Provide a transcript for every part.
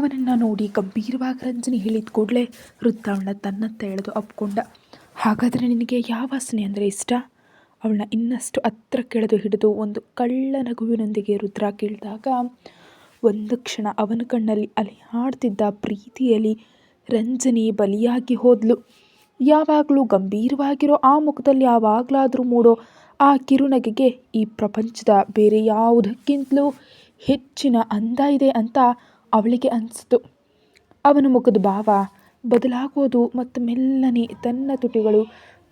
ಅವನನ್ನು ನೋಡಿ ಗಂಭೀರವಾಗಿ ರಂಜನಿ ಹೇಳಿದ ಕೂಡಲೇ ಅವಳನ್ನ ತನ್ನತ್ತ ಎಳೆದು ಅಪ್ಕೊಂಡ. ಹಾಗಾದರೆ ನಿನಗೆ ಯಾವ ವಾಸನೆ ಅಂದರೆ ಇಷ್ಟ? ಅವಳನ್ನ ಇನ್ನಷ್ಟು ಹತ್ರ ಕೆಳೆದು ಹಿಡಿದು ಒಂದು ಕಳ್ಳ ನಗುವಿನೊಂದಿಗೆ ರುದ್ರ ಕೇಳಿದಾಗ, ಒಂದು ಕ್ಷಣ ಅವನ ಕಣ್ಣಲ್ಲಿ ಅಲಿಹಾಡ್ತಿದ್ದ ಪ್ರೀತಿಯಲ್ಲಿ ರಂಜನಿ ಬಲಿಯಾಗಿ ಹೋದ್ಲು. ಯಾವಾಗಲೂ ಗಂಭೀರವಾಗಿರೋ ಆ ಮುಖದಲ್ಲಿ ಯಾವಾಗಲಾದರೂ ಮೂಡೋ ಆ ಕಿರುನಗೆಗೆ ಈ ಪ್ರಪಂಚದ ಬೇರೆ ಯಾವುದಕ್ಕಿಂತಲೂ ಹೆಚ್ಚಿನ ಅಂದ ಇದೆ ಅಂತ ಅವಳಿಗೆ ಅನಿಸ್ತು. ಅವನ ಮುಖದ ಭಾವ ಬದಲಾಗೋದು ಮತ್ತು ಮೆಲ್ಲನೆ ತನ್ನ ತುಟಿಗಳು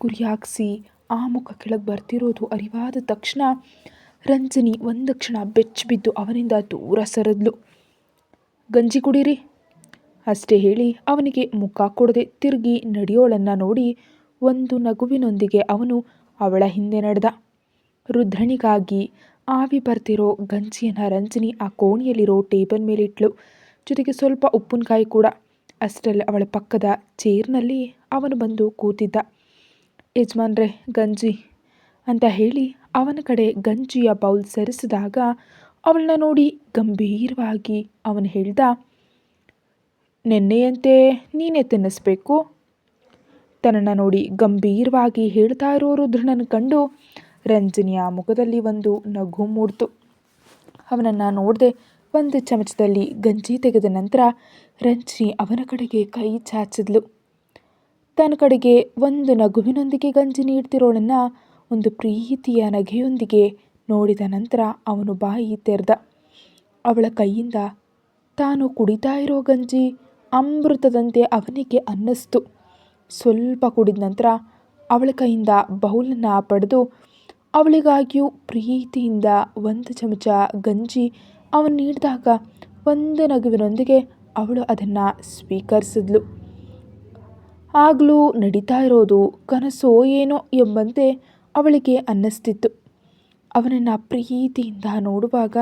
ಗುರಿಯಾಗಿಸಿ ಆ ಮುಖ ಕೆಳಗೆ ಬರ್ತಿರೋದು ಅರಿವಾದ ತಕ್ಷಣ ರಂಜನಿ ಒಂದು ಕ್ಷಣ ಬೆಚ್ಚಿಬಿದ್ದು ಅವನಿಂದ ದೂರ ಸರಿದ್ಲು. ಗಂಜಿ ಕುಡೀರಿ. ಅಷ್ಟೇ ಹೇಳಿ ಅವನಿಗೆ ಮುಖ ಕೊಡದೆ ತಿರುಗಿ ನಡೆಯೋಳನ್ನು ನೋಡಿ ಒಂದು ನಗುವಿನೊಂದಿಗೆ ಅವನು ಅವಳ ಹಿಂದೆ ನಡೆದ. ರುದ್ರನಿಗಾಗಿ ಆವಿ ಬರ್ತಿರೋ ಗಂಜಿಯನ್ನು ರಂಜನಿ ಆ ಕೋಣೆಯಲ್ಲಿರೋ ಟೇಬಲ್ ಮೇಲಿಟ್ಲು. ಜೊತೆಗೆ ಸ್ವಲ್ಪ ಉಪ್ಪಿನಕಾಯಿ ಕೂಡ. ಅಷ್ಟರಲ್ಲಿ ಅವಳ ಪಕ್ಕದ ಚೇರ್ನಲ್ಲಿ ಅವನು ಬಂದು ಕೂತಿದ್ದ. ಯಜಮಾನ್ರೆ, ಗಂಜಿ ಅಂತ ಹೇಳಿ ಅವನ ಕಡೆ ಗಂಜಿಯ ಬೌಲ್ ಸರಿಸಿದಾಗ ಅವಳನ್ನ ನೋಡಿ ಗಂಭೀರವಾಗಿ ಅವನು ಹೇಳ್ದ, ನೆನ್ನೆಯಂತೆ ನೀನೇ ತಿನ್ನಿಸ್ಬೇಕು. ತನ್ನನ್ನು ನೋಡಿ ಗಂಭೀರವಾಗಿ ಹೇಳ್ತಾ ಇರೋರು ದೃಢನ ಕಂಡು ರಂಜನಿಯ ಮುಖದಲ್ಲಿ ಒಂದು ನಗು ಮೂಡ್ತು. ಅವನನ್ನು ನೋಡದೆ ಒಂದು ಚಮಚದಲ್ಲಿ ಗಂಜಿ ತೆಗೆದ ನಂತರ ರಂಜನಿ ಅವನ ಕಡೆಗೆ ಕೈ ಚಾಚಿದ್ಲು. ತನ್ನ ಕಡೆಗೆ ಒಂದು ನಗುವಿನೊಂದಿಗೆ ಗಂಜಿ ನೀಡ್ತಿರೋಳನ್ನು ಒಂದು ಪ್ರೀತಿಯ ನಗೆಯೊಂದಿಗೆ ನೋಡಿದ ನಂತರ ಅವನು ಬಾಯಿ ತೆರೆದ. ಅವಳ ಕೈಯಿಂದ ತಾನು ಕುಡಿತಾ ಇರೋ ಗಂಜಿ ಅಮೃತದಂತೆ ಅವನಿಗೆ ಅನ್ನಿಸ್ತು. ಸ್ವಲ್ಪ ಕುಡಿದ ನಂತರ ಅವಳ ಕೈಯಿಂದ ಬೌಲನ್ನು ಪಡೆದು ಅವಳಿಗಾಗಿಯೂ ಪ್ರೀತಿಯಿಂದ ಒಂದು ಚಮಚ ಗಂಜಿ ಅವನು ನೀಡಿದಾಗ ಒಂದು ನಗುವಿನೊಂದಿಗೆ ಅವಳು ಅದನ್ನು ಸ್ವೀಕರಿಸಿದ್ಲು. ಆಗಲೂ ನಡೀತಾ ಇರೋದು ಕನಸೋ ಏನೋ ಎಂಬಂತೆ ಅವಳಿಗೆ ಅನ್ನಿಸ್ತಿತ್ತು. ಅವನನ್ನು ಪ್ರೀತಿಯಿಂದ ನೋಡುವಾಗ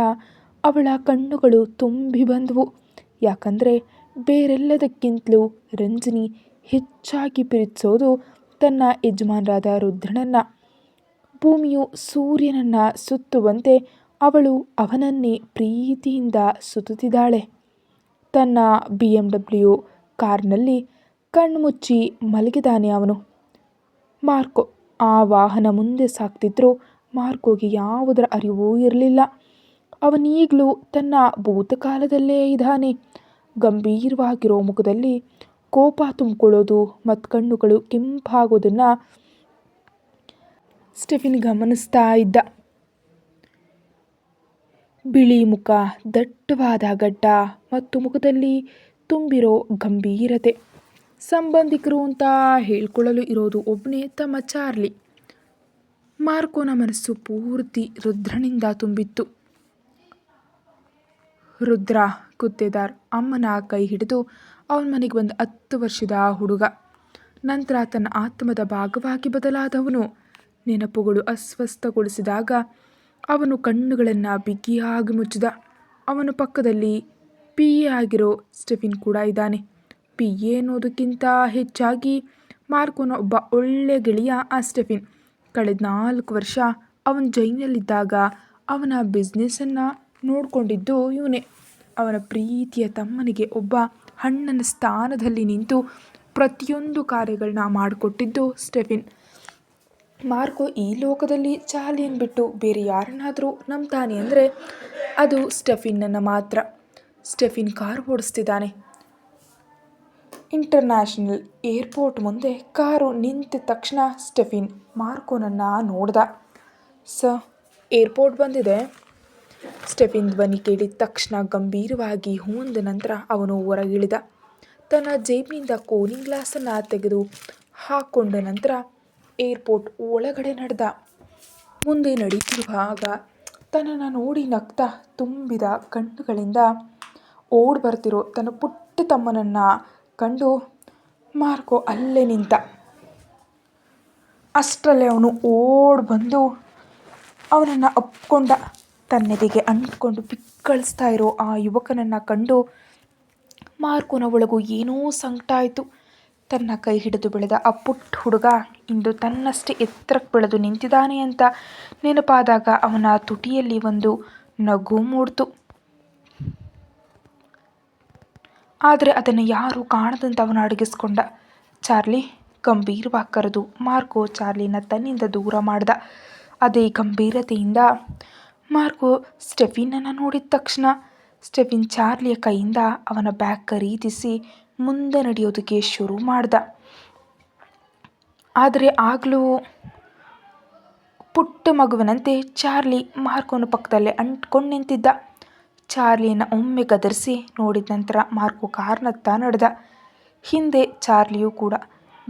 ಅವಳ ಕಣ್ಣುಗಳು ತುಂಬಿ ಬಂದವು. ಯಾಕಂದರೆ ಬೇರೆಲ್ಲದಕ್ಕಿಂತಲೂ ರಂಜಿನಿ ಹೆಚ್ಚಾಗಿ ಪ್ರೀತಿಸೋದು ತನ್ನ ಯಜಮಾನರಾದ ರುದ್ರನನ್ನು. ಭೂಮಿಯು ಸೂರ್ಯನನ್ನು ಸುತ್ತುವಂತೆ ಅವಳು ಅವನನ್ನೇ ಪ್ರೀತಿಯಿಂದ ಸುತ್ತುತ್ತಿದ್ದಾಳೆ. ತನ್ನ ಬಿ ಎಂ ಡಬ್ಲ್ಯೂ ಕಾರ್ನಲ್ಲಿ ಕಣ್ಮುಚ್ಚಿ ಮಲಗಿದಾನೆ ಅವನು. ಮಾರ್ಕೊ, ಆ ವಾಹನ ಮುಂದೆ ಸಾಗ್ತಿದ್ರು ಮಾರ್ಕೋಗೆ ಯಾವುದರ ಅರಿವೂ ಇರಲಿಲ್ಲ. ಅವನೀಗಲೂ ತನ್ನ ಭೂತಕಾಲದಲ್ಲೇ ಇದ್ದಾನೆ. ಗಂಭೀರವಾಗಿರೋ ಮುಖದಲ್ಲಿ ಕೋಪ ತುಂಬಿಕೊಳ್ಳೋದು ಮತ್ತು ಕಣ್ಣುಗಳು ಕೆಂಪಾಗೋದನ್ನು ಸ್ಟೆಫಿನ್ ಗಮನಿಸ್ತಾ ಇದ್ದ. ಬಿಳಿ ಮುಖ, ದಟ್ಟವಾದ ಗಡ್ಡ ಮತ್ತು ಮುಖದಲ್ಲಿ ತುಂಬಿರೋ ಗಂಭೀರತೆ. ಸಂಬಂಧಿಕರು ಅಂತ ಹೇಳ್ಕೊಳ್ಳಲು ಇರೋದು ಒಬ್ಬನೇ ತಮ್ಮ ಚಾರ್ಲಿ. ಮಾರ್ಕೋನ ಮನಸ್ಸು ಪೂರ್ತಿ ರುದ್ರನಿಂದ ತುಂಬಿತ್ತು. ರುದ್ರ ಕುತ್ತೇದಾರ್ ಅಮ್ಮನ ಕೈ ಹಿಡಿದು ಅವನ ಮನೆಗೆ ಬಂದ ಹತ್ತು ವರ್ಷದ ಹುಡುಗ. ನಂತರ ತನ್ನ ಆತ್ಮದ ಭಾಗವಾಗಿ ಬದಲಾದವನು. ನೆನಪುಗಳು ಅಸ್ವಸ್ಥಗೊಳಿಸಿದಾಗ ಅವನು ಕಣ್ಣುಗಳನ್ನು ಬಿಗಿಯಾಗಿ ಮುಚ್ಚಿದ. ಅವನ ಪಕ್ಕದಲ್ಲಿ ಪಿ ಎ ಆಗಿರೋ ಸ್ಟೆಫಿನ್ ಕೂಡ ಇದ್ದಾನೆ. ಪಿ ಎ ಅನ್ನೋದಕ್ಕಿಂತ ಹೆಚ್ಚಾಗಿ ಮಾರ್ಕೋನ ಒಬ್ಬ ಒಳ್ಳೆ ಗೆಳೆಯ ಆ ಸ್ಟೆಫಿನ್. ಕಳೆದ ನಾಲ್ಕು ವರ್ಷ ಅವನು ಜೈನಲ್ಲಿದ್ದಾಗ ಅವನ ಬಿಸ್ನೆಸ್ಸನ್ನು ನೋಡಿಕೊಂಡಿದ್ದು ಇವನೇ. ಅವನ ಪ್ರೀತಿಯ ತಮ್ಮನಿಗೆ ಒಬ್ಬ ಹಣ್ಣನ ಸ್ಥಾನದಲ್ಲಿ ನಿಂತು ಪ್ರತಿಯೊಂದು ಕಾರ್ಯಗಳನ್ನ ಮಾಡಿಕೊಟ್ಟಿದ್ದು ಸ್ಟೆಫಿನ್. ಮಾರ್ಕೋ ಈ ಲೋಕದಲ್ಲಿ ಚಾರ್ಲಿಯನ್ನು ಬಿಟ್ಟು ಬೇರೆ ಯಾರನ್ನಾದರೂ ನಂಬ್ತಾನೆ ಅಂದರೆ ಅದು ಸ್ಟೆಫಿನ್ನನ್ನು ಮಾತ್ರ. ಸ್ಟೆಫಿನ್ ಕಾರ್ ಓಡಿಸ್ತಿದ್ದಾನೆ. ಇಂಟರ್ನ್ಯಾಷನಲ್ ಏರ್ಪೋರ್ಟ್ ಮುಂದೆ ಕಾರು ನಿಂತ ತಕ್ಷಣ ಸ್ಟೆಫಿನ್ ಮಾರ್ಕೋನನ್ನು ನೋಡ್ದ. ಸ, ಏರ್ಪೋರ್ಟ್ ಬಂದಿದೆ. ಸ್ಟೆಫಿನ್ ಧ್ವನಿ ಕೇಳಿದ ತಕ್ಷಣ ಗಂಭೀರವಾಗಿ ಹೂಂದ ನಂತರ ಅವನು ಹೊರಗಿಳಿದ. ತನ್ನ ಜೇಬಿನಿಂದ ಕೂಲಿಂಗ್ ಗ್ಲಾಸನ್ನು ತೆಗೆದು ಹಾಕ್ಕೊಂಡ ನಂತರ ಏರ್ಪೋರ್ಟ್ ಒಳಗಡೆ ನಡೆದ. ಮುಂದೆ ನಡೀತಿರುವಾಗ ತನ್ನನ್ನು ನೋಡಿ ನಗ್ತಾ ತುಂಬಿದ ಕಣ್ಣುಗಳಿಂದ ಓಡ್ ಬರ್ತಿರೋ ತನ್ನ ಪುಟ್ಟ ತಮ್ಮನನ್ನು ಕಂಡು ಮಾರ್ಕೋ ಅಲ್ಲೇ ನಿಂತ. ಅಷ್ಟರಲ್ಲೇ ಅವನು ಓಡ್ ಬಂದು ಅವನನ್ನು ಅಪ್ಕೊಂಡ ತನ್ನೆದೆಗೆ ಅಂಟ್ಕೊಂಡು ಪಿಕ್ಕಳಿಸ್ತಾ ಇರೋ ಆ ಯುವಕನನ್ನು ಕಂಡು ಮಾರ್ಕೋನ ಒಳಗೂ ಏನೋ ಸಂಕಟ ಆಯಿತು. ತನ್ನ ಕೈ ಹಿಡಿದು ಬೆಳೆದ ಆ ಪುಟ್ಟ ಹುಡುಗ ಇಂದು ತನ್ನಷ್ಟೇ ಎತ್ತರಕ್ಕೆ ಬೆಳೆದು ನಿಂತಿದ್ದಾನೆ ಅಂತ ನೆನಪಾದಾಗ ಅವನ ತುಟಿಯಲ್ಲಿ ಒಂದು ನಗು ಮೂಡ್ತು. ಆದರೆ ಅದನ್ನು ಯಾರೂ ಕಾಣದಂತೆ ಅವನು ಅಡಗಿಸ್ಕೊಂಡ. ಚಾರ್ಲಿ ಗಂಭೀರವಾಗಿ ಕರೆದು, ಮಾರ್ಕೋ, ಚಾರ್ಲಿನ ತನ್ನಿಂದ ದೂರ ಮಾಡ್ದ. ಅದೇ ಗಂಭೀರತೆಯಿಂದ, ಮಾರ್ಕೋ, ಸ್ಟೆಫಿನನ್ನು ನೋಡಿದ ತಕ್ಷಣ. ಸ್ಟೆಫಿನ್ ಚಾರ್ಲಿಯ ಕೈಯಿಂದ ಅವನ ಬ್ಯಾಗ್ ಖರೀದಿಸಿ ಮುಂದೆ ನಡೆಯೋದಕ್ಕೆ ಶುರು ಮಾಡ್ದ. ಆದರೆ ಆಗಲೂ ಪುಟ್ಟ ಮಗುವಿನಂತೆ ಚಾರ್ಲಿ ಮಾರ್ಕೋನ ಪಕ್ಕದಲ್ಲೇ ಅಂಟ್ಕೊಂಡು ನಿಂತಿದ್ದ. ಚಾರ್ಲಿಯನ್ನು ಒಮ್ಮೆ ಗದರಿಸಿ ನೋಡಿದ ನಂತರ ಮಾರ್ಕೋ ಕಾರ್ನತ್ತ ನಡೆದ. ಹಿಂದೆ ಚಾರ್ಲಿಯೂ ಕೂಡ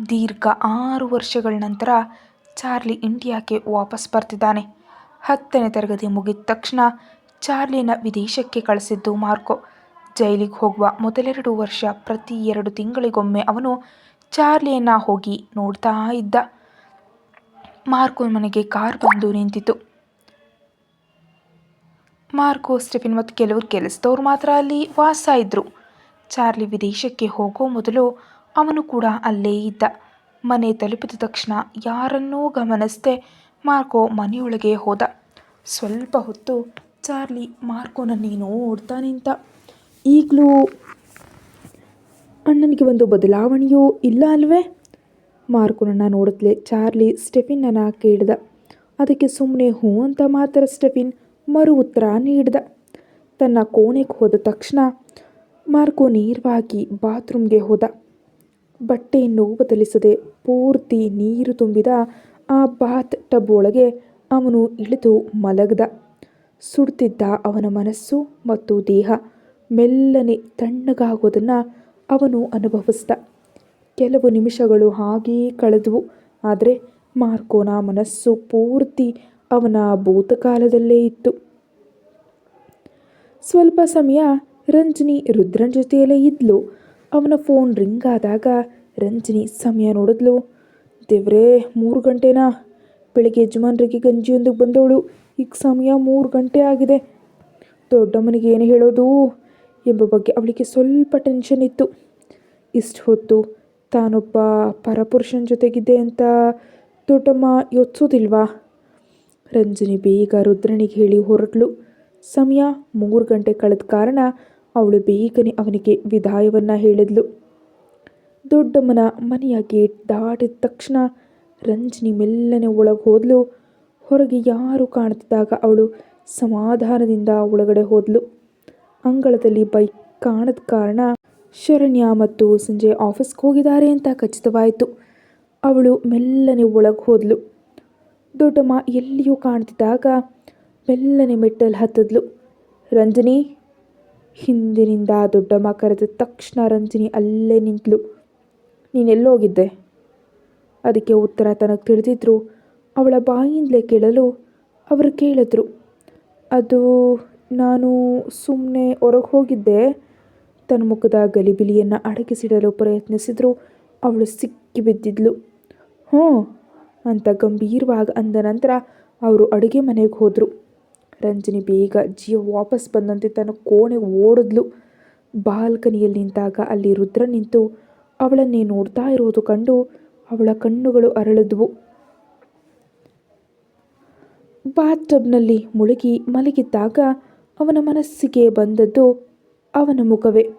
ದೀರ್ಘ ಆರು ವರ್ಷಗಳ ನಂತರ ಚಾರ್ಲಿ ಇಂಡಿಯಾಕ್ಕೆ ವಾಪಸ್ ಬರ್ತಿದ್ದಾನೆ. ಹತ್ತನೇ ತರಗತಿ ಮುಗಿದ ತಕ್ಷಣ ಚಾರ್ಲಿನ ವಿದೇಶಕ್ಕೆ ಕಳಿಸಿದ್ದು ಮಾರ್ಕೋ. ಜೈಲಿಗೆ ಹೋಗುವ ಮೊದಲೆರಡು ವರ್ಷ, ಪ್ರತಿ ಎರಡು ತಿಂಗಳಿಗೊಮ್ಮೆ ಅವನು ಚಾರ್ಲಿಯನ್ನ ಹೋಗಿ ನೋಡ್ತಾ ಇದ್ದ. ಮಾರ್ಕೋ ಮನೆಗೆ ಕಾರ್ ಬಂದು ನಿಂತಿತು ಮಾರ್ಕೋ, ಸ್ಟೆಫಿನ್ ಮತ್ತು ಕೆಲವರು ಕೆಲಸದವ್ರು ಮಾತ್ರ ಅಲ್ಲಿ ವಾಸ ಇದ್ದರು ಚಾರ್ಲಿ ವಿದೇಶಕ್ಕೆ ಹೋಗೋ ಮೊದಲು ಅವನು ಕೂಡ ಅಲ್ಲೇ ಇದ್ದ. ಮನೆ ತಲುಪಿದ ತಕ್ಷಣ ಯಾರನ್ನೂ ಗಮನಿಸದೆ ಮಾರ್ಕೋ ಮನೆಯೊಳಗೆ ಹೋದ. ಸ್ವಲ್ಪ ಹೊತ್ತು ಚಾರ್ಲಿ ಮಾರ್ಕೋನನ್ನೇ ಓಡ್ತಾ ನಿಂತ. ಈಗಲೂ ಅಣ್ಣನಿಗೆ ಒಂದು ಬದಲಾವಣೆಯೂ ಇಲ್ಲ ಅಲ್ವೇ? ಮಾರ್ಕೋನನ್ನು ನೋಡಿದ್ಲೆ ಚಾರ್ಲಿ ಸ್ಟೆಫಿನ್ನನ್ನು ಕೇಳಿದ. ಅದಕ್ಕೆ ಸುಮ್ಮನೆ ಹೂ ಅಂತ ಮಾತ್ರ ಸ್ಟೆಫಿನ್ ಮರು ಉತ್ತರ ನೀಡಿದ. ತನ್ನ ಕೋಣೆಗೆ ಹೋದ ತಕ್ಷಣ ಮಾರ್ಕೋ ನೇರವಾಗಿ ಬಾತ್ರೂಮ್ಗೆ ಹೋದ. ಬಟ್ಟೆಯನ್ನು ಬದಲಿಸದೆ ಪೂರ್ತಿ ನೀರು ತುಂಬಿದ ಆ ಬಾತ್ ಟಬ್ ಒಳಗೆ ಅವನು ಇಳಿದು ಮಲಗದ. ಸುಡ್ತಿದ್ದ ಅವನ ಮನಸ್ಸು ಮತ್ತು ದೇಹ ಮೆಲ್ಲನೆ ತಣ್ಣಗಾಗೋದನ್ನು ಅವನು ಅನುಭವಿಸ್ದ. ಕೆಲವು ನಿಮಿಷಗಳು ಹಾಗೆಯೇ ಕಳೆದವು. ಆದರೆ ಮಾರ್ಕೋನ ಮನಸ್ಸು ಪೂರ್ತಿ ಅವನ ಭೂತಕಾಲದಲ್ಲೇ ಇತ್ತು. ಸ್ವಲ್ಪ ಸಮಯ ರಂಜನಿ ರುದ್ರನ ಜೊತೆಯಲ್ಲೇ ಇದ್ಲು. ಅವನ ಫೋನ್ ರಿಂಗ್ ಆದಾಗ ರಂಜನಿ ಸಮಯ ನೋಡಿದ್ಲು. ದೇವ್ರೇ, ಮೂರು ಗಂಟೆನಾ? ಬೆಳಿಗ್ಗೆ ಯಜಮಾನ್ರಿಗೆ ಗಂಜಿಯೊಂದಿಗೆ ಬಂದವಳು. ಈಗ ಸಮಯ ಮೂರು ಗಂಟೆ ಆಗಿದೆ. ದೊಡ್ಡಮ್ಮನಿಗೆ ಏನು ಹೇಳೋದು? ಎಂಬ ಬಗ್ಗೆ ಅವಳಿಗೆ ಸ್ವಲ್ಪ ಟೆನ್ಷನ್ ಇತ್ತು. ಇಷ್ಟು ಹೊತ್ತು ತಾನೊಬ್ಬ ಪರಪುರುಷನ ಜೊತೆಗಿದ್ದೆ ಅಂತ ದೊಡ್ಡಮ್ಮ ಯೋಚಿಸೋದಿಲ್ವಾ ರಂಜನಿ ಬೇಗ ರುದ್ರನಿಗೆ ಹೇಳಿ ಹೊರಟಳು ಸಮಯ ಮೂರು ಗಂಟೆ ಕಳೆದ ಕಾರಣ ಅವಳು ಬೇಗನೆ ಅವನಿಗೆ ವಿದಾಯವನ್ನು ಹೇಳಿದ್ಲು. ದೊಡ್ಡಮ್ಮನ ಮನೆಯ ಗೇಟ್ ದಾಟಿದ ತಕ್ಷಣ ರಂಜನಿ ಮೆಲ್ಲನೆ ಒಳಗೆ ಹೋದ್ಲು. ಹೊರಗೆ ಯಾರು ಕಾಣ್ತಿದ್ದಾಗ ಅವಳು ಸಮಾಧಾನದಿಂದ ಒಳಗಡೆ ಹೋದ್ಲು. ಅಂಗಳದಲ್ಲಿ ಬೈಕ್ ಕಾಣದ ಕಾರಣ ಶರಣ್ಯ ಮತ್ತು ಸಂಜೆ ಆಫೀಸ್ಗೆ ಹೋಗಿದ್ದಾರೆ ಅಂತ ಖಚಿತವಾಯಿತು. ಅವಳು ಮೆಲ್ಲನೆ ಒಳಗೆ ಹೋದಳು ದೊಡ್ಡಮ್ಮ ಎಲ್ಲಿಯೂ ಕಾಣ್ತಿದ್ದಾಗ ಮೆಲ್ಲನೆ ಮೆಟ್ಟಲು ಹತ್ತಿದ್ಲು. ರಂಜನಿ! ಹಿಂದಿನಿಂದ ದೊಡ್ಡಮ್ಮ ಕರೆದ ತಕ್ಷಣ ರಂಜನಿ ಅಲ್ಲೇ ನಿಂತಳು ನೀನೆಲ್ಲೋಗಿದ್ದೆ ಅದಕ್ಕೆ ಉತ್ತರ ತನಗೆ ತಿಳಿದಿದ್ರು. ಅವಳ ಬಾಯಿಂದಲೇ ಕೇಳಲು ಅವರು ಕೇಳಿದ್ರು. ಅದು ನಾನು ಸುಮ್ಮನೆ ಹೊರಗೆ ಹೋಗಿದ್ದೆ. ತನ್ನ ಮುಖದ ಗಲಿಬಿಲಿಯನ್ನು ಅಡಗಿಸಿಡಲು ಪ್ರಯತ್ನಿಸಿದ್ರು. ಅವಳು ಸಿಕ್ಕಿ ಬಿದ್ದಿದ್ಲು. ಹ್ಞೂ ಅಂತ ಗಂಭೀರವಾಗಿ ಅಂದ ನಂತರ ಅವರು ಅಡುಗೆ ಮನೆಗೆ ಹೋದರು. ರಂಜನಿ ಬೇಗ ಜೀವ ವಾಪಸ್ ಬಂದಂತೆ ತನ್ನ ಕೋಣೆಗೆ ಓಡಿದ್ಲು. ಬಾಲ್ಕನಿಯಲ್ಲಿ ನಿಂತಾಗ ಅಲ್ಲಿ ರುದ್ರ ನಿಂತು ಅವಳನ್ನೇ ನೋಡ್ತಾ ಇರೋದು ಕಂಡು ಅವಳ ಕಣ್ಣುಗಳು ಅರಳಿದ್ವು. ಬಾತ್ ಟಬ್ನಲ್ಲಿ ಮುಳುಗಿ ಮಲಗಿದ್ದಾಗ ಅವನ ಮನಸ್ಸಿಗೆ ಬಂದದ್ದು ಅವನ ಮುಖವೇ.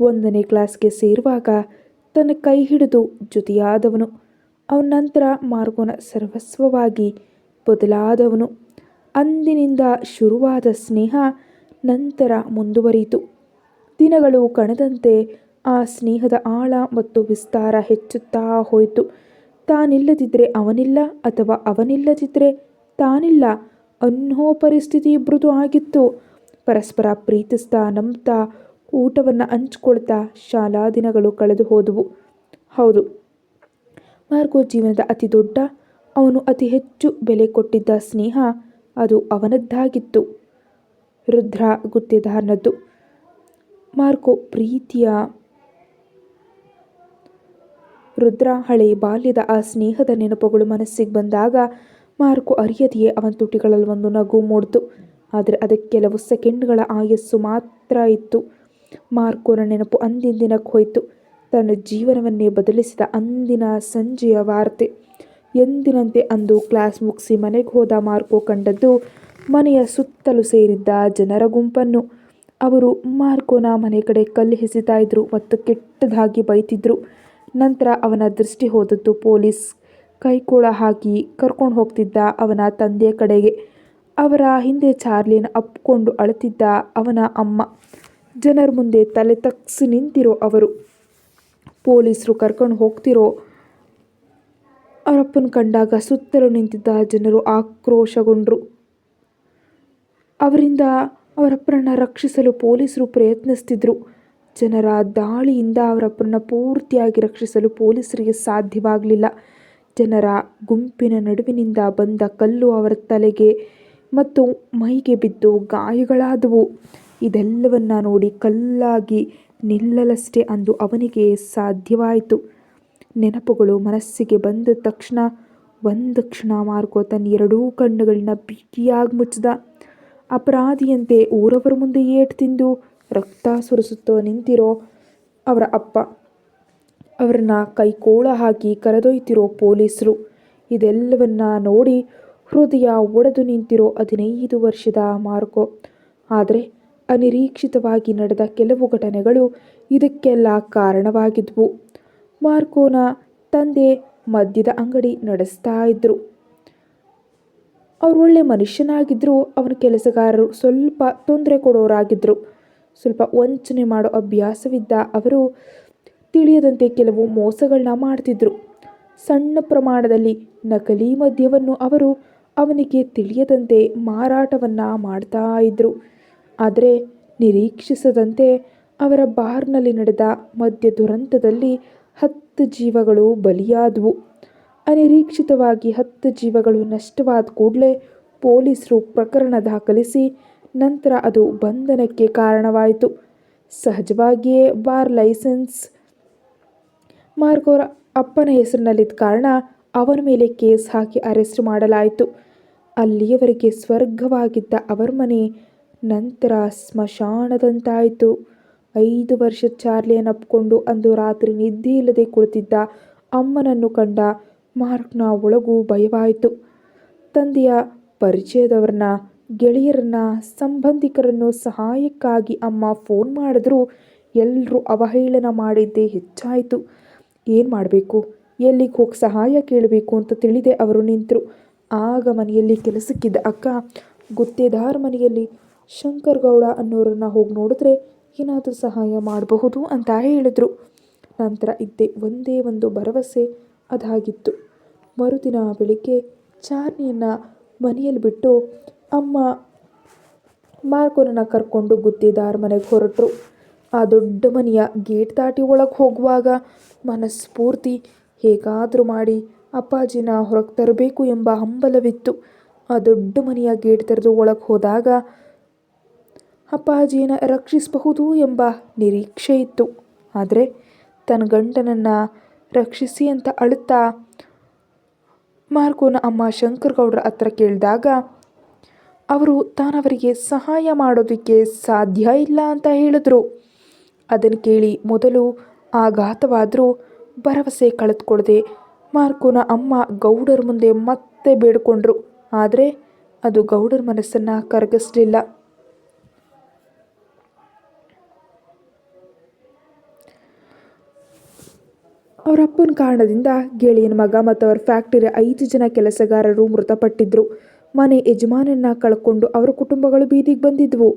ಒಂದನೇ ಕ್ಲಾಸ್ಗೆ ಸೇರುವಾಗ ತನ್ನ ಕೈ ಹಿಡಿದು ಜೊತೆಯಾದವನು ಅವನ ನಂತರ ಮಾರ್ಗೋನ ಸರ್ವಸ್ವವಾಗಿ ಬದಲಾದವನು. ಅಂದಿನಿಂದ ಶುರುವಾದ ಸ್ನೇಹ ನಂತರ ಮುಂದುವರಿಯಿತು. ದಿನಗಳು ಕಣದಂತೆ ಆ ಸ್ನೇಹದ ಆಳ ಮತ್ತು ವಿಸ್ತಾರ ಹೆಚ್ಚುತ್ತಾ ಹೋಯಿತು. ತಾನಿಲ್ಲದಿದ್ದರೆ ಅವನಿಲ್ಲ ಅಥವಾ ಅವನಿಲ್ಲದಿದ್ದರೆ ತಾನಿಲ್ಲ ಅನ್ನೋ ಪರಿಸ್ಥಿತಿ ಇಬ್ಬರದು ಆಗಿತ್ತು. ಪರಸ್ಪರ ಪ್ರೀತಿಸ್ತಾ ನಂಬ್ತಾ ಊಟವನ್ನು ಹಂಚ್ಕೊಳ್ತಾ ಶಾಲಾ ದಿನಗಳು ಕಳೆದು ಹೋದವು. ಹೌದು, ಮಾರ್ಗೋ ಜೀವನದ ಅತಿ ದೊಡ್ಡ, ಅವನು ಅತಿ ಹೆಚ್ಚು ಬೆಲೆ ಕೊಟ್ಟಿದ್ದ ಸ್ನೇಹ ಅದು ಅವನದ್ದಾಗಿತ್ತು. ರುದ್ರ ಗುತ್ತೇದಾರನದ್ದು. ಮಾರ್ಕೋ ಪ್ರೀತಿಯ ರುದ್ರ ಹಳೆ ಬಾಲ್ಯದ ಆ ಸ್ನೇಹದ ನೆನಪುಗಳು ಮನಸ್ಸಿಗೆ ಬಂದಾಗ ಮಾರ್ಕೋ ಅರಿಯದೆಯೇ ಅವನ ತುಟಿಗಳಲ್ಲಿ ಒಂದು ನಗು ಮೂಡ್ತು. ಆದರೆ ಅದಕ್ಕೆ ಕೆಲವು ಸೆಕೆಂಡ್ಗಳ ಆಯಸ್ಸು ಮಾತ್ರ ಇತ್ತು. ಮಾರ್ಕೋನ ನೆನಪು ಅಂದಿನ ದಿನಕ್ಕೆ ಹೋಯಿತು. ತನ್ನ ಜೀವನವನ್ನೇ ಬದಲಿಸಿದ ಅಂದಿನ ಸಂಜೆಯ ವಾರ್ತೆ. ಎಂದಿನಂತೆ ಅಂದು ಕ್ಲಾಸ್ ಮುಗಿಸಿ ಮನೆಗೆ ಹೋದ ಮಾರ್ಕೋ ಕಂಡದ್ದು ಮನೆಯ ಸುತ್ತಲೂ ಸೇರಿದ್ದ ಜನರ ಗುಂಪನ್ನು. ಅವರು ಮಾರ್ಕೋನ ಮನೆ ಕಡೆ ಕಲ್ಲು ಎಸಿತಾ ಇದ್ರು, ಮತ್ತು ಕೆಟ್ಟದಾಗಿ ಬೈತಿದ್ರು. ನಂತರ ಅವನ ದೃಷ್ಟಿ ಹೋದದ್ದು ಪೊಲೀಸ್. ಕೈಕೋಳ ಹಾಕಿ ಕರ್ಕೊಂಡು ಹೋಗ್ತಿದ್ದ ಅವನ ತಂದೆಯ ಕಡೆಗೆ. ಅವರ ಹಿಂದೆ ಚಾರ್ಲಿನ ಅಪ್ಪಿಕೊಂಡು ಅಳತಿದ್ದ ಅವನ ಅಮ್ಮ. ಜನರ ಮುಂದೆ ತಲೆ ತಗ್ಸಿ ನಿಂತಿರೋ ಅವರು. ಪೊಲೀಸರು ಕರ್ಕೊಂಡು ಹೋಗ್ತಿರೋ ಅವರಪ್ಪನ ಕಂಡಾಗ ಸುತ್ತಲೂ ನಿಂತಿದ್ದ ಜನರು ಆಕ್ರೋಶಗೊಂಡರು. ಅವರಿಂದ ಅವರಪ್ಪನನ್ನು ರಕ್ಷಿಸಲು ಪೊಲೀಸರು ಪ್ರಯತ್ನಿಸ್ತಿದ್ರು. ಜನರ ದಾಳಿಯಿಂದ ಅವರಪ್ಪನ ಪೂರ್ತಿಯಾಗಿ ರಕ್ಷಿಸಲು ಪೊಲೀಸರಿಗೆ ಸಾಧ್ಯವಾಗಲಿಲ್ಲ. ಜನರ ಗುಂಪಿನ ನಡುವಿನಿಂದ ಬಂದ ಕಲ್ಲು ಅವರ ತಲೆಗೆ ಮತ್ತು ಮೈಗೆ ಬಿದ್ದು ಗಾಯಗಳಾದವು. ಇದೆಲ್ಲವನ್ನ ನೋಡಿ ಕಲ್ಲಾಗಿ ನಿಲ್ಲಲಷ್ಟೇ ಅಂದು ಅವನಿಗೆ ಸಾಧ್ಯವಾಯಿತು. ನೆನಪುಗಳು ಮನಸ್ಸಿಗೆ ಬಂದ ತಕ್ಷಣ, ಒಂದು ಕ್ಷಣ ಮಾರ್ಕೋ ತನ್ನ ಎರಡೂ ಕಣ್ಣುಗಳನ್ನ ಬಿಗಿಯಾಗಿ ಮುಚ್ಚಿದ. ಅಪರಾಧಿಯಂತೆ ಊರವರ ಮುಂದೆ ಏಟು ತಿಂದು ರಕ್ತ ಸುರಿಸುತ್ತೋ ನಿಂತಿರೋ ಅವರ ಅಪ್ಪ. ಅವರನ್ನ ಕೈಕೋಳ ಹಾಕಿ ಕರೆದೊಯ್ತಿರೋ ಪೊಲೀಸರು. ಇದೆಲ್ಲವನ್ನ ನೋಡಿ ಹೃದಯ ಒಡೆದು ನಿಂತಿರೋ ಹದಿನೈದು ವರ್ಷದ ಮಾರ್ಕೋ. ಆದರೆ ಅನಿರೀಕ್ಷಿತವಾಗಿ ನಡೆದ ಕೆಲವು ಘಟನೆಗಳು ಇದಕ್ಕೆಲ್ಲ ಕಾರಣವಾಗಿದ್ವು. ಮಾರ್ಕೋನ ತಂದೆ ಮದ್ಯದ ಅಂಗಡಿ ನಡೆಸ್ತಾ ಇದ್ರು. ಅವ್ರು ಒಳ್ಳೆ ಮನುಷ್ಯನಾಗಿದ್ದರು ಅವನ ಕೆಲಸಗಾರರು ಸ್ವಲ್ಪ ತೊಂದರೆ ಕೊಡೋರಾಗಿದ್ದರು ಸ್ವಲ್ಪ ವಂಚನೆ ಮಾಡೋ ಅಭ್ಯಾಸವಿದ್ದ ಅವರು ತಿಳಿಯದಂತೆ ಕೆಲವು ಮೋಸಗಳನ್ನ ಮಾಡ್ತಿದ್ರು. ಸಣ್ಣ ಪ್ರಮಾಣದಲ್ಲಿ ನಕಲಿ ಮದ್ಯವನ್ನು ಅವರು ಅವನಿಗೆ ತಿಳಿಯದಂತೆ ಮಾರಾಟವನ್ನು ಮಾಡ್ತಾ ಇದ್ದರು ಆದರೆ ನಿರೀಕ್ಷಿಸದಂತೆ ಅವರ ಬಾರ್ನಲ್ಲಿ ನಡೆದ ಮದ್ಯ ದುರಂತದಲ್ಲಿ ಹತ್ತು ಜೀವಗಳು ಬಲಿಯಾದವು. ಅನಿರೀಕ್ಷಿತವಾಗಿ ಹತ್ತು ಜೀವಗಳು ನಷ್ಟವಾದ ಕೂಡಲೇ ಪೊಲೀಸರು ಪ್ರಕರಣ ದಾಖಲಿಸಿ ನಂತರ ಅದು ಬಂಧನಕ್ಕೆ ಕಾರಣವಾಯಿತು. ಸಹಜವಾಗಿಯೇ ಬಾರ್ ಲೈಸೆನ್ಸ್ ಮಾರ್ಕೋರ ಅಪ್ಪನ ಹೆಸರಿನಲ್ಲಿದ್ದ ಕಾರಣ ಅವನ ಮೇಲೆ ಕೇಸ್ ಹಾಕಿ ಅರೆಸ್ಟ್ ಮಾಡಲಾಯಿತು. ಅಲ್ಲಿಯವರೆಗೆ ಸ್ವರ್ಗವಾಗಿದ್ದ ಅವರ ಮನೆ ನಂತರ ಸ್ಮಶಾನದಂತಾಯಿತು. ಐದು ವರ್ಷ ಚಾರ್ಲಿಯನ್ನಪ್ಪಿಕೊಂಡು ಅಂದು ರಾತ್ರಿ ನಿದ್ದೆ ಇಲ್ಲದೆ ಕುಳಿತಿದ್ದ ಅಮ್ಮನನ್ನು ಕಂಡ ಮಾರ್ಕ್ನ ಒಳಗೂ ಭಯವಾಯಿತು. ತಂದೆಯ ಪರಿಚಯದವರನ್ನ, ಗೆಳೆಯರನ್ನ, ಸಂಬಂಧಿಕರನ್ನು ಸಹಾಯಕ್ಕಾಗಿ ಅಮ್ಮ ಫೋನ್ ಮಾಡಿದ್ರೂ. ಎಲ್ಲರೂ ಅವಹೇಳನ ಮಾಡಿದ್ದೇ ಹೆಚ್ಚಾಯಿತು. ಏನು ಮಾಡಬೇಕು? ಎಲ್ಲಿಗೆ ಹೋಗಿ ಸಹಾಯ ಕೇಳಬೇಕು ಅಂತ ತಿಳಿದೆ ಅವರು ನಿಂತರು. ಆಗ ಮನೆಯಲ್ಲಿ ಕೆಲಸಕ್ಕಿದ್ದ ಅಕ್ಕ, ಗುತ್ತೇದಾರ ಮನೆಯಲ್ಲಿ ಶಂಕರ್ ಗೌಡ ಅನ್ನೋರನ್ನ ಹೋಗಿ ನೋಡಿದ್ರೆ ಏನಾದರೂ ಸಹಾಯ ಮಾಡಬಹುದು ಅಂತ ಹೇಳಿದರು. ನಂತರ ಇದ್ದೆ ಒಂದೇ ಒಂದು ಭರವಸೆ ಅದಾಗಿತ್ತು. ಮರುದಿನ ಬೆಳಿಗ್ಗೆ ಚಾರ್ನಿಯನ್ನು ಮನೆಯಲ್ಲಿ ಬಿಟ್ಟು ಅಮ್ಮ ಮಾರ್ಕೋನನ್ನು ಕರ್ಕೊಂಡು ಗುತ್ತಿದಾರ ಮನೆಗೆ ಹೊರಟರು. ಆ ದೊಡ್ಡ ಮನೆಯ ಗೇಟ್ ದಾಟಿ ಒಳಗೆ ಹೋಗುವಾಗ ಮನಸ್ಫೂರ್ತಿ ಹೇಗಾದರೂ ಮಾಡಿ ಅಪ್ಪಾಜಿನ ಹೊರಗೆ ತರಬೇಕು ಎಂಬ ಹಂಬಲವಿತ್ತು. ಆ ದೊಡ್ಡ ಮನೆಯ ಗೇಟ್ ತೆರೆದು ಒಳಗೆ ಹೋದಾಗ ಅಪ್ಪಾಜಿಯನ್ನು ರಕ್ಷಿಸಬಹುದು ಎಂಬ ನಿರೀಕ್ಷೆ ಇತ್ತು. ಆದರೆ ತನ್ನ ಗಂಡನನ್ನು ರಕ್ಷಿಸಿ ಅಂತ ಅಳುತ್ತಾ ಮಾರ್ಕೋನ ಅಮ್ಮ ಶಂಕರಗೌಡರ ಹತ್ರ ಕೇಳಿದಾಗ, ಅವರು ತಾನವರಿಗೆ ಸಹಾಯ ಮಾಡೋದಕ್ಕೆ ಸಾಧ್ಯ ಇಲ್ಲ ಅಂತ ಹೇಳಿದ್ರು. ಅದನ್ನು ಕೇಳಿ ಮೊದಲು ಆಘಾತವಾದರೂ ಭರವಸೆ ಕಳೆದುಕೊಳ್ಳದೆ ಮಾರ್ಕೋನ ಅಮ್ಮ ಗೌಡರ ಮುಂದೆ ಮತ್ತೆ ಬೇಡಿಕೊಂಡ್ರು. ಆದರೆ ಅದು ಗೌಡರ ಮನಸ್ಸನ್ನು ಕರಗಿಸಲಿಲ್ಲ. ಅವರ ಅಪ್ಪನ ಕಾರಣದಿಂದ ಗೆಳೆಯನ ಮಗ ಮತ್ತು ಅವರ ಫ್ಯಾಕ್ಟರಿಯ ಐದು ಜನ ಕೆಲಸಗಾರರು ಮೃತಪಟ್ಟಿದ್ದರು ಮನೆ ಯಜಮಾನನ್ನ ಕಳ್ಕೊಂಡು ಅವರ ಕುಟುಂಬಗಳು ಬೀದಿಗೆ ಬಂದಿದ್ವು.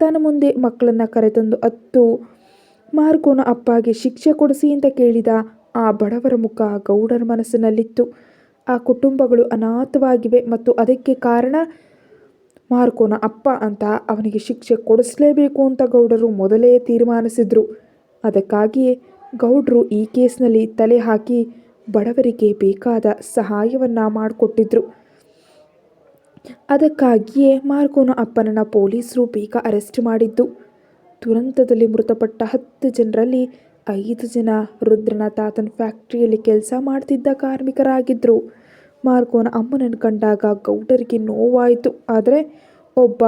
ತನ್ನ ಮುಂದೆ ಮಕ್ಕಳನ್ನು ಕರೆತಂದು ಅತ್ತು, ಮಾರ್ಕೋನ ಅಪ್ಪಗೆ ಶಿಕ್ಷೆ ಕೊಡಿಸಿ ಅಂತ ಕೇಳಿದ ಆ ಬಡವರ ಮುಖ ಗೌಡರ ಮನಸ್ಸಿನಲ್ಲಿತ್ತು. ಆ ಕುಟುಂಬಗಳು ಅನಾಥವಾಗಿವೆ ಮತ್ತು ಅದಕ್ಕೆ ಕಾರಣ ಮಾರ್ಕೋನ ಅಪ್ಪ ಅಂತ ಅವನಿಗೆ ಶಿಕ್ಷೆ ಕೊಡಿಸಲೇಬೇಕು ಅಂತ ಗೌಡರು ಮೊದಲೇ ತೀರ್ಮಾನಿಸಿದ್ರು. ಅದಕ್ಕಾಗಿಯೇ ಗೌಡರು ಈ ಕೇಸ್ನಲ್ಲಿ ತಲೆ ಹಾಕಿ ಬಡವರಿಗೆ ಬೇಕಾದ ಸಹಾಯವನ್ನು ಮಾಡಿಕೊಟ್ಟಿದ್ರು. ಅದಕ್ಕಾಗಿಯೇ ಮಾರ್ಕೋನ ಅಪ್ಪನನ್ನು ಪೊಲೀಸರು ಬೇಗ ಅರೆಸ್ಟ್ ಮಾಡಿದ್ದು. ದುರಂತದಲ್ಲಿ ಮೃತಪಟ್ಟ ಹತ್ತು ಜನರಲ್ಲಿ ಐದು ಜನ ರುದ್ರನ ತಾತನ ಫ್ಯಾಕ್ಟ್ರಿಯಲ್ಲಿ ಕೆಲಸ ಮಾಡ್ತಿದ್ದ ಕಾರ್ಮಿಕರಾಗಿದ್ದರು ಮಾರ್ಕೋನ ಅಮ್ಮನನ್ನು ಕಂಡಾಗ ಗೌಡರಿಗೆ ನೋವಾಯಿತು. ಆದರೆ ಒಬ್ಬ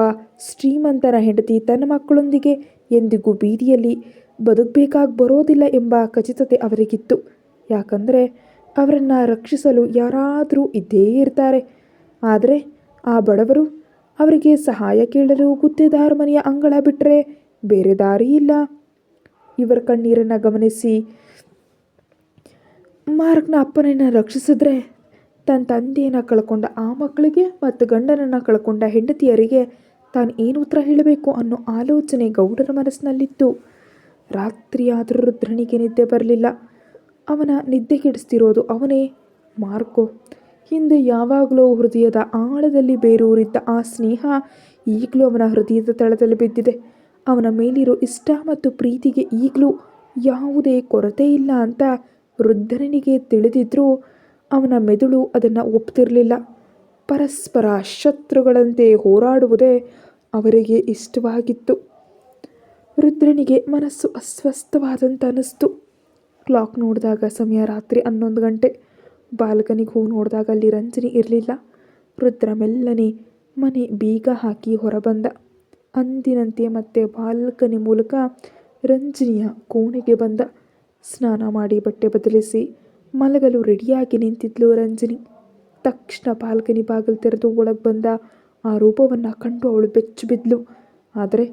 ಶ್ರೀಮಂತನ ಹೆಂಡತಿ ತನ್ನ ಮಕ್ಕಳೊಂದಿಗೆ ಎಂದಿಗೂ ಬೀದಿಯಲ್ಲಿ ಬದುಕಬೇಕಾಗಿ ಬರೋದಿಲ್ಲ ಎಂಬ ಖಚಿತತೆ ಅವರಿಗಿತ್ತು. ಯಾಕಂದರೆ ಅವರನ್ನು ರಕ್ಷಿಸಲು ಯಾರಾದರೂ ಇದ್ದೇ ಇರ್ತಾರೆ. ಆದರೆ ಆ ಬಡವರು ಅವರಿಗೆ ಸಹಾಯ ಕೇಳಲು ಗುತ್ತೇದಾರ ಮನೆಯ ಅಂಗಳ ಬಿಟ್ಟರೆ ಬೇರೆ ದಾರಿ ಇಲ್ಲ. ಇವರ ಕಣ್ಣೀರನ್ನು ಗಮನಿಸಿ, ಮಾರ್ಕ್ನ ಅಪ್ಪನನ್ನ ರಕ್ಷಿಸಿದ್ರೆ ತನ್ನ ತಂದೆಯನ್ನು ಕಳ್ಕೊಂಡ ಆ ಮಕ್ಕಳಿಗೆ ಮತ್ತು ಗಂಡನನ್ನು ಕಳ್ಕೊಂಡ ಹೆಂಡತಿಯರಿಗೆ ತಾನು ಏನು ಉತ್ತರ ಹೇಳಬೇಕು? ಅನ್ನೋ ಆಲೋಚನೆ ಗೌಡರ ಮನಸ್ಸಿನಲ್ಲಿತ್ತು. ರಾತ್ರಿಯಾದರೂ ರುದ್ರನಿಗೆ ನಿದ್ದೆ ಬರಲಿಲ್ಲ. ಅವನ ನಿದ್ದೆ ಕೆಡಿಸ್ತಿರೋದು ಅವನೇ. ಮಾರ್ಕೋ, ಹಿಂದೆ ಯಾವಾಗಲೂ ಹೃದಯದ ಆಳದಲ್ಲಿ ಬೇರೂರಿದ್ದ ಆ ಸ್ನೇಹ ಈಗಲೂ ಅವನ ಹೃದಯದ ತಳದಲ್ಲಿ ಬಿದ್ದಿದೆ. ಅವನ ಮೇಲಿರೋ ಇಷ್ಟ ಮತ್ತು ಪ್ರೀತಿಗೆ ಈಗಲೂ ಯಾವುದೇ ಕೊರತೆ ಇಲ್ಲ ಅಂತ ವೃದ್ಧನಿಗೆ ತಿಳಿದಿದ್ರೂ ಅವನ ಮೆದುಳು ಅದನ್ನು ಒಪ್ತಿರಲಿಲ್ಲ. ಪರಸ್ಪರ ಶತ್ರುಗಳಂತೆ ಹೋರಾಡುವುದೇ ಅವರಿಗೆ ಇಷ್ಟವಾಗಿತ್ತು. ರುದ್ರನಿಗೆ ಮನಸ್ಸು ಅಸ್ವಸ್ಥವಾದಂತ ಅನ್ನಿಸ್ತು. ಕ್ಲಾಕ್ ನೋಡಿದಾಗ ಸಮಯ ರಾತ್ರಿ ಹನ್ನೊಂದು ಗಂಟೆ. ಬಾಲ್ಕನಿಗೆ ಹೋಗಿ ನೋಡಿದಾಗ ಅಲ್ಲಿ ರಂಜನಿ ಇರಲಿಲ್ಲ. ರುದ್ರ ಮೆಲ್ಲನೆ ಮನೆ ಬೀಗ ಹಾಕಿ ಹೊರಬಂದ. ಅಂದಿನಂತೆ ಮತ್ತೆ ಬಾಲ್ಕನಿ ಮೂಲಕ ರಂಜನಿಯ ಕೋಣೆಗೆ ಬಂದ. ಸ್ನಾನ ಮಾಡಿ ಬಟ್ಟೆ ಬದಲಿಸಿ ಮಲಗಲು ರೆಡಿಯಾಗಿ ನಿಂತಿದ್ಲು ರಂಜನಿ. ತಕ್ಷಣ ಬಾಲ್ಕನಿ ಬಾಗಿಲು ತೆರೆದು ಒಳಗೆ ಬಂದ ಆ ರೂಪವನ್ನು ಕಂಡು ಅವಳು ಬೆಚ್ಚು ಬಿದ್ಲು. ಆದರೆ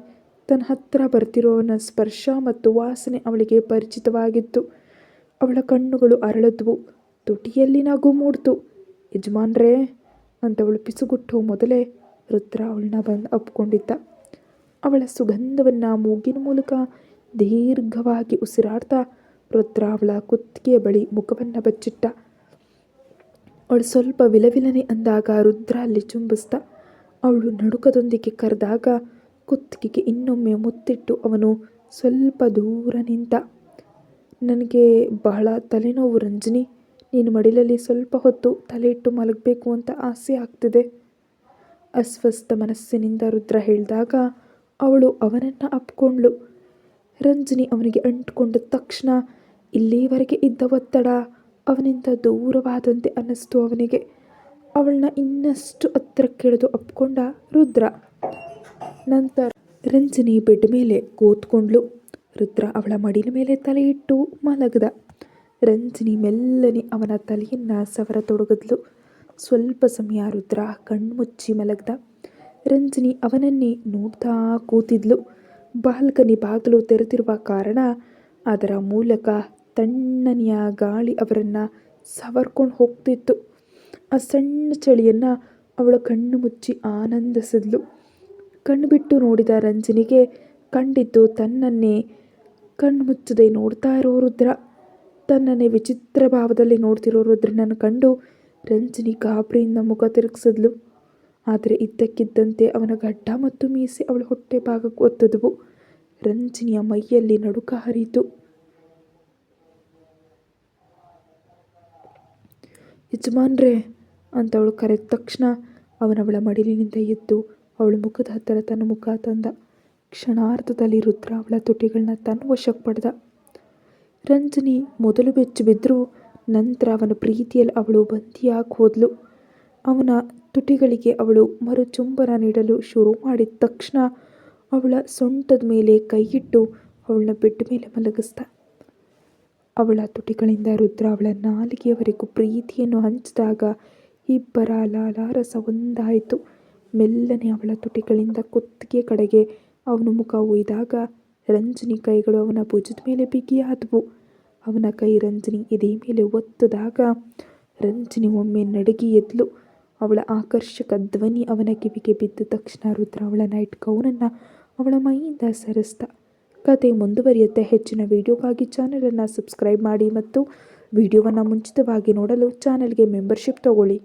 ತನ್ನ ಹತ್ತಿರ ಬರ್ತಿರೋವನ ಸ್ಪರ್ಶ ಮತ್ತು ವಾಸನೆ ಅವಳಿಗೆ ಪರಿಚಿತವಾಗಿತ್ತು. ಅವಳ ಕಣ್ಣುಗಳು ಅರಳದ್ವು. ತುಟಿಯಲ್ಲಿ ನಗು ಮೂಡ್ತು. ಯಜಮಾನ್ರೇ ಅಂತವಳು ಪಿಸುಗುಟ್ಟು ಮೊದಲೇ ರುದ್ರ ಅವಳನ್ನ ಬಂದು ಅಪ್ಕೊಂಡಿದ್ದ. ಅವಳ ಸುಗಂಧವನ್ನು ಮೂಗಿನ ಮೂಲಕ ದೀರ್ಘವಾಗಿ ಉಸಿರಾಡ್ತಾ ರುದ್ರ ಅವಳ ಕುತ್ತಿಗೆಯ ಬಳಿ ಮುಖವನ್ನು ಬಚ್ಚಿಟ್ಟ. ಅವಳು ಸ್ವಲ್ಪ ವಿಲವಿಲನೆ ಅಂದಾಗ ರುದ್ರ ಅಲ್ಲಿ ಚುಂಬಿಸ್ತ ಅವಳು ನಡುಕದೊಂದಿಗೆ ಕರೆದಾಗ ಕುತ್ತಿಗೆಗೆ ಇನ್ನೊಮ್ಮೆ ಮುತ್ತಿಟ್ಟು ಅವನು ಸ್ವಲ್ಪ ದೂರ ನಿಂತ, ನನಗೆ ಬಹಳ ತಲೆನೋವು ರಂಜನಿ, ನೀನು ಮಡಿಲಲ್ಲಿ ಸ್ವಲ್ಪ ಹೊತ್ತು ತಲೆ ಇಟ್ಟು ಮಲಗಬೇಕು ಅಂತ ಆಸೆ ಆಗ್ತಿದೆ. ಅಸ್ವಸ್ಥ ಮನಸ್ಸಿನಿಂದ ರುದ್ರ ಹೇಳಿದಾಗ ಅವಳು ಅವನನ್ನು ಅಪ್ಕೊಂಡ್ಳು. ರಂಜನಿ ಅವನಿಗೆ ಅಂಟ್ಕೊಂಡ ತಕ್ಷಣ, ಇಲ್ಲಿವರೆಗೆ ಇದ್ದ ಒತ್ತಡ ಅವನಿಂದ ದೂರವಾದಂತೆ ಅನ್ನಿಸ್ತು ಅವನಿಗೆ. ಅವಳನ್ನ ಇನ್ನಷ್ಟು ಹತ್ತಿರಕ್ಕೆಳೆದು ಅಪ್ಕೊಂಡ ರುದ್ರ. ನಂತರ ರಂಜನಿ ಬೆಡ್ ಮೇಲೆ ಕೂತ್ಕೊಂಡ್ಳು. ರುದ್ರ ಅವಳ ಮಡಿಲ ಮೇಲೆ ತಲೆ ಇಟ್ಟು ಮಲಗದ. ರಂಜನಿ ಮೆಲ್ಲನೆ ಅವನ ತಲೆಯನ್ನು ಸವರ ತೊಡಗದ್ಲು ಸ್ವಲ್ಪ ಸಮಯ ರುದ್ರ ಕಣ್ಮುಚ್ಚಿ ಮಲಗ್ದ. ರಂಜನಿ ಅವನನ್ನೇ ನೋಡ್ತಾ ಕೂತಿದ್ಲು. ಬಾಲ್ಕನಿ ಬಾಗಿಲು ತೆರೆದಿರುವ ಕಾರಣ ಅದರ ಮೂಲಕ ತಣ್ಣನೆಯ ಗಾಳಿ ಅವರನ್ನು ಸವರ್ಕೊಂಡು ಹೋಗ್ತಿತ್ತು. ಆ ಸಣ್ಣ ಚಳಿಯನ್ನು ಅವಳ ಕಣ್ಣು ಮುಚ್ಚಿ ಆನಂದಿಸಿದ್ಲು. ಕಣ್ಣು ಬಿಟ್ಟು ನೋಡಿದ ರಂಜನಿಗೆ ಕಂಡಿದ್ದು ತನ್ನನ್ನೇ ಕಣ್ಣು ಮುಚ್ಚದೆ ನೋಡ್ತಾ ಇರೋ ರುದ್ರ. ತನ್ನನ್ನೇ ವಿಚಿತ್ರ ಭಾವದಲ್ಲಿ ನೋಡ್ತಿರೋ ರುದ್ರನನ್ನು ಕಂಡು ರಂಜನಿ ಗಾಬರಿಯಿಂದ ಮುಖ ತಿರುಗಿಸಿದ್ಲು. ಆದರೆ ಇದ್ದಕ್ಕಿದ್ದಂತೆ ಅವನ ಗಡ್ಡ ಮತ್ತು ಮೀಸೆ ಅವಳ ಹೊಟ್ಟೆ ಭಾಗಕ್ಕೆ ಒತ್ತದವು. ರಂಜನಿಯ ಮೈಯಲ್ಲಿ ನಡುಕ ಹರಿಯಿತು. ಯಜಮಾನ್ರೇ ಅಂತ ಅವಳು ಕರೆದ ತಕ್ಷಣ ಅವನವಳ ಮಡಿಲಿನಿಂದ ಎದ್ದು ಅವಳ ಮುಖದ ಹತ್ತಿರ ತನ್ನ ಮುಖ ತಂದ. ಕ್ಷಣಾರ್ಧದಲ್ಲಿ ರುದ್ರ ಅವಳ ತುಟಿಗಳನ್ನ ತನ್ನ ವಶಕ್ಕೆ ಪಡೆದ. ರಂಜನಿ, ಮೊದಲು ಬೆಚ್ಚು ಬಿದ್ದರೂ ನಂತರ ಅವನ ಪ್ರೀತಿಯಲ್ಲಿ ಅವಳು ಬಂದಿಯಾಗಿ ಹೋದ್ಲು. ಅವನ ತುಟಿಗಳಿಗೆ ಅವಳು ಮರುಚುಂಬನ ನೀಡಲು ಶುರು ಮಾಡಿದ ತಕ್ಷಣ ಅವಳ ಸೊಂಟದ ಮೇಲೆ ಕೈಯಿಟ್ಟು ಅವಳನ್ನ ಬೆಡ್ ಮೇಲೆ ಮಲಗಿಸ್ದ. ಅವಳ ತುಟಿಗಳಿಂದ ರುದ್ರ ಅವಳ ನಾಲಿಗೆಯವರೆಗೂ ಪ್ರೀತಿಯನ್ನು ಹಂಚಿದಾಗ ಇಬ್ಬರ ಲಾಲಾರಸ ಒಂದಾಯಿತು. ಮೆಲ್ಲನೆ ಅವಳ ತುಟಿಗಳಿಂದ ಕುತ್ತಿಗೆ ಕಡೆಗೆ ಅವನ ಮುಖ ಒಯ್ದಾಗ ರಂಜನಿ ಕೈಗಳು ಅವನ ಭುಜದ ಮೇಲೆ ಬಿಗಿಯಾದವು. ಅವನ ಕೈ ರಂಜನಿ ಎದೆ ಮೇಲೆ ಒತ್ತದಾಗ ರಂಜನಿ ಒಮ್ಮೆ ನಡುಗಿ ಎದ್ಲು. ಅವಳ ಆಕರ್ಷಕ ಧ್ವನಿ ಅವನ ಕಿವಿಗೆ ಬಿದ್ದ ತಕ್ಷಣ ರುದ್ರ ಅವಳ ನೈಟ್ ಗೌನನ್ನು ಅವಳ ಮೈಯಿಂದ ಸರಿಸ್ದ ಕತೆ ಮುಂದುವರಿಯುತ್ತೆ. ಹೆಚ್ಚಿನ ವಿಡಿಯೋಗಾಗಿ ಚಾನಲನ್ನು ಸಬ್ಸ್ಕ್ರೈಬ್ ಮಾಡಿ ಮತ್ತು ವಿಡಿಯೋವನ್ನು ಮುಂಚಿತವಾಗಿ ನೋಡಲು ಚಾನಲ್ಗೆ ಮೆಂಬರ್ಶಿಪ್ ತಗೊಳ್ಳಿ.